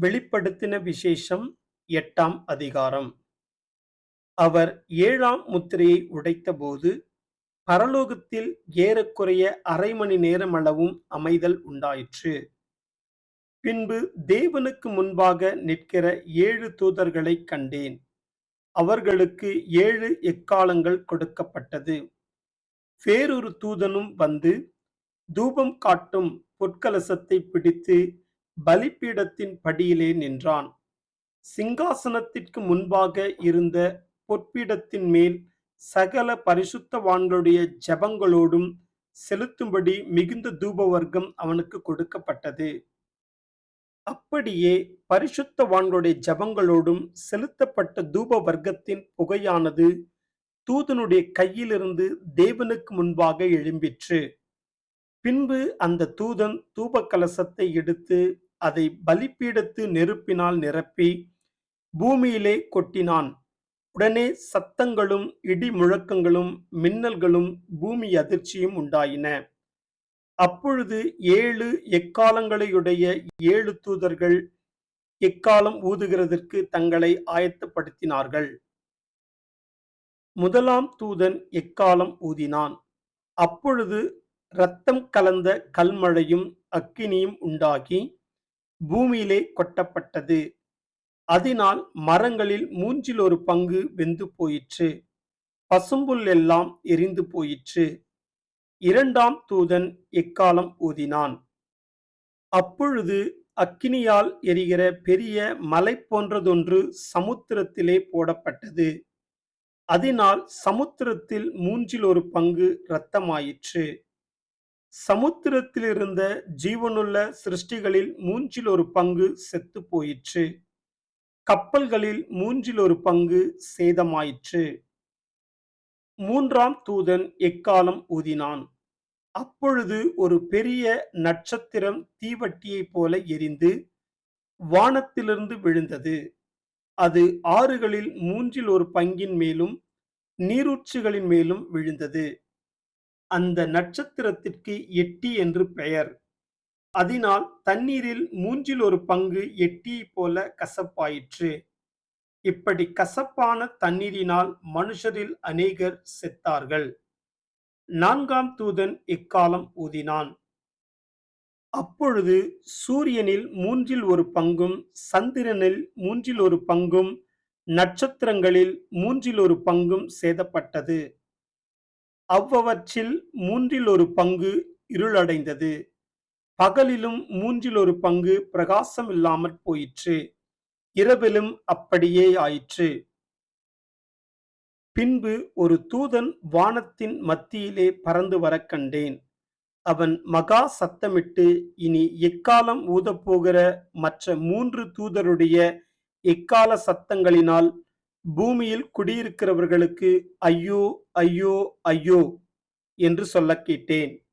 வெளிப்படுத்தின விசேஷம் எட்டாம் அதிகாரம். அவர் ஏழாம் முத்திரையை உடைத்தபோது பரலோகத்தில் ஏறக்குறைய அரை மணி நேரமளவும் அமைதல் உண்டாயிற்று. பின்பு தேவனுக்கு முன்பாக நிற்கிற ஏழு தூதர்களைக் கண்டேன். அவர்களுக்கு ஏழு எக்காலங்கள் கொடுக்கப்பட்டது. வேறொரு தூதனும் வந்து தூபம் காட்டும் பொற்கலசத்தை பிடித்து பலிப்பீடத்தின் படியிலே நின்றான். சிங்காசனத்திற்கு முன்பாக இருந்த பொற்பீடத்தின் மேல் சகல பரிசுத்தவான்களுடைய ஜபங்களோடும் செலுத்தும்படி மிகுந்த தூப வர்க்கம் அவனுக்கு கொடுக்கப்பட்டது. அப்படியே பரிசுத்தவான்களுடைய ஜெபங்களோடும் செலுத்தப்பட்ட தூப வர்க்கத்தின் புகையானது தூதனுடைய கையிலிருந்து தேவனுக்கு முன்பாக எழும்பிற்று. பின்பு அந்த தூதன் தூப கலசத்தை எடுத்து அதை பலிப்பீடத்து நெருப்பினால் நிரப்பி பூமியிலே கொட்டினான். உடனே சத்தங்களும் இடி முழக்கங்களும் மின்னல்களும் பூமி அதிர்ச்சியும் உண்டாயின. அப்பொழுது ஏழு எக்காலங்களையுடைய ஏழு தூதர்கள் எக்காலம் ஊதுகிறதற்கு தங்களை ஆயத்தப்படுத்தினார்கள். முதலாம் தூதன் எக்காலம் ஊதினான்? அப்பொழுது இரத்தம் கலந்த கல்மழையும் அக்கினியும் உண்டாகி பூமியிலே கொட்டப்பட்டது. அதனால் மரங்களில் மூன்றில் ஒரு பங்கு வெந்து போயிற்று. பசும்புல் எல்லாம் எரிந்து போயிற்று. இரண்டாம் தூதன் எக்காலம் ஊதினான்? அப்பொழுது அக்கினியால் எரிகிற பெரிய மலை போன்றதொன்று சமுத்திரத்திலே போடப்பட்டது. அதனால் சமுத்திரத்தில் மூன்றில் ஒரு பங்கு இரத்தமாயிற்று. சமுத்திரத்திலிருந்த ஜீவனுள்ள சிருஷ்டிகளில் மூன்றில் ஒரு பங்கு செத்து போயிற்று கப்பல்களில் மூன்றில் ஒரு பங்கு சேதமாயிற்று. மூன்றாம் தூதன் எக்காலம் ஊதினான்? அப்பொழுது ஒரு பெரிய நட்சத்திரம் தீவட்டியைப் போல எரிந்து வானத்திலிருந்து விழுந்தது. அது ஆறுகளில் மூன்றில் ஒரு பங்கின் மேலும் நீரூற்றுகளின் மேலும் விழுந்தது. அந்த நட்சத்திரத்திற்கு எட்டி என்று பெயர். அதனால் தண்ணீரில் மூன்றில் ஒரு பங்கு எட்டியைப் போல கசப்பாயிற்று. இப்படி கசப்பான தண்ணீரினால் மனுஷரில் அநேகர் செத்தார்கள். நான்காம் தூதன் இக்காலம் ஊதினான்? அப்பொழுது சூரியனில் மூன்றில் ஒரு பங்கும் சந்திரனில் மூன்றில் ஒரு பங்கும் நட்சத்திரங்களில் மூன்றில் ஒரு பங்கும் சேதப்பட்டது. அவ்வவற்றில் மூன்றில் ஒரு பங்கு இருளடைந்தது. பகலிலும் மூன்றில் ஒரு பங்கு பிரகாசம் இல்லாமற் போயிற்று. இரவிலும் அப்படியே ஆயிற்று. பின்பு ஒரு தூதன் வானத்தின் மத்தியிலே பறந்து வரக் கண்டேன். அவன் மகா சத்தமிட்டு இனி எக்காலம் ஊதப்போகிற மற்ற மூன்று தூதருடைய எக்கால சத்தங்களினால் பூமியில் குடியிருக்கிறவர்களுக்கு ஐயோ ஐயோ ஐயோ என்று சொல்லக் கேட்டேன்.